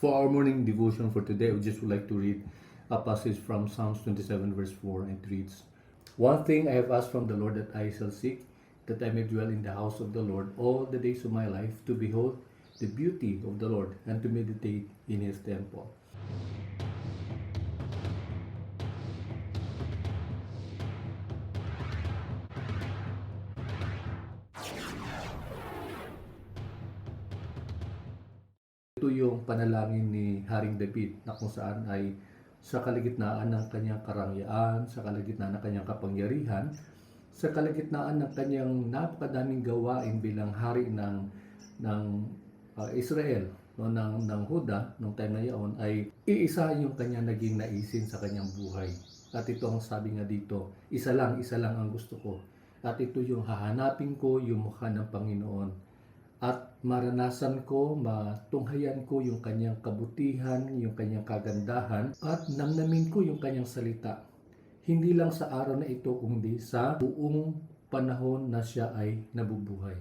For our morning devotion for today, we just would like to read a passage from Psalms 27, verse 4, and it reads One thing I have asked from the Lord that I shall seek, that I may dwell in the house of the Lord all the days of my life, to behold the beauty of the Lord and to meditate in his temple. Ito yung panalangin ni Haring David na kung saan ay sa kalagitnaan ng kanyang karangyaan, sa kalagitnaan ng kanyang kapangyarihan, sa kalagitnaan ng kanyang napakadaming gawain bilang hari ng ng uh, Israel no ng ng Huda nung time na yaon ay iisa yung kanyang naging naisin sa kanyang buhay. At ito ang sabi nga dito, isa lang, isa lang ang gusto ko. At ito yung hahanapin ko yung mukha ng Panginoon at maranasan ko, matunghayan ko yung kanyang kabutihan, yung kanyang kagandahan, at namnamin ko yung kanyang salita. Hindi lang sa araw na ito, kundi sa buong panahon na siya ay nabubuhay.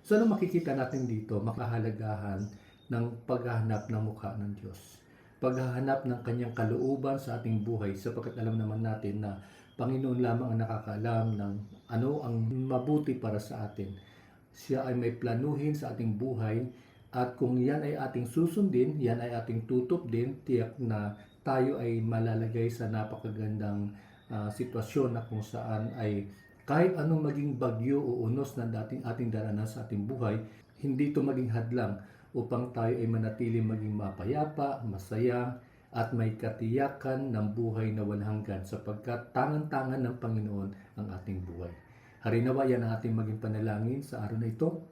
So ano makikita natin dito? Makahalagahan ng paghahanap ng mukha ng Diyos. Paghahanap ng kanyang kalooban sa ating buhay sapagkat alam naman natin na Panginoon lamang ang nakakaalam ng ano ang mabuti para sa atin siya ay may planuhin sa ating buhay at kung yan ay ating susundin, yan ay ating tutup din, tiyak na tayo ay malalagay sa napakagandang ah, sitwasyon na kung saan ay kahit anong maging bagyo o unos na dating ating daranas sa ating buhay, hindi ito maging hadlang upang tayo ay manatili maging mapayapa, masaya, at may katiyakan ng buhay na walang hanggan sapagkat tangan-tangan ng Panginoon ang ating buhay. Harinawa yan ang ating maging panalangin sa araw na ito.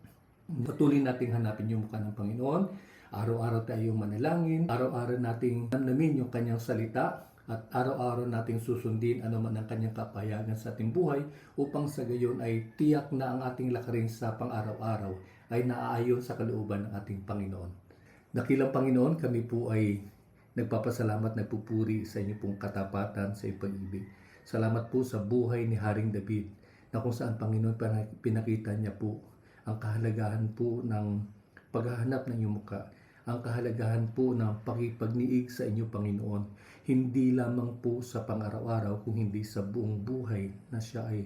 Patuloy nating hanapin yung mukha ng Panginoon. Araw-araw tayong manalangin. Araw-araw nating namnamin yung kanyang salita. At araw-araw nating susundin ano man ang kanyang kapayagan sa ating buhay upang sa gayon ay tiyak na ang ating lakarin sa pang-araw-araw ay naaayon sa kalooban ng ating Panginoon. Dakilang Panginoon, kami po ay nagpapasalamat, nagpupuri sa inyo pong katapatan, sa inyong pag-ibig. Salamat po sa buhay ni Haring David na kung saan Panginoon pana- pinakita niya po ang kahalagahan po ng paghahanap ng iyong muka, ang kahalagahan po ng pakipagniig sa inyo Panginoon, hindi lamang po sa pang-araw-araw kung hindi sa buong buhay na siya ay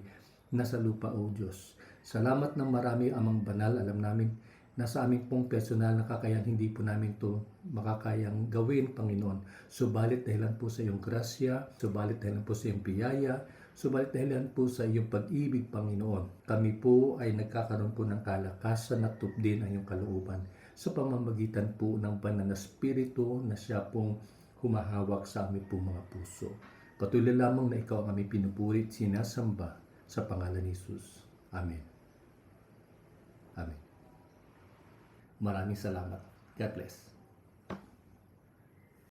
nasa lupa o Diyos. Salamat ng marami amang banal, alam namin na sa aming pong personal na kakayahan hindi po namin to makakayang gawin, Panginoon. Subalit dahilan po sa iyong grasya, subalit dahilan po sa iyong biyaya, subalit dahilan po sa iyong pag-ibig, Panginoon. Kami po ay nagkakaroon po ng kalakasan at tupdin ang iyong kalooban sa pamamagitan po ng banal na spirito na siya pong humahawak sa aming po mga puso. Patuloy lamang na ikaw ang aming pinupuri at sinasamba sa pangalan ni Jesus. Amen. Amen. Maraming salamat. God bless.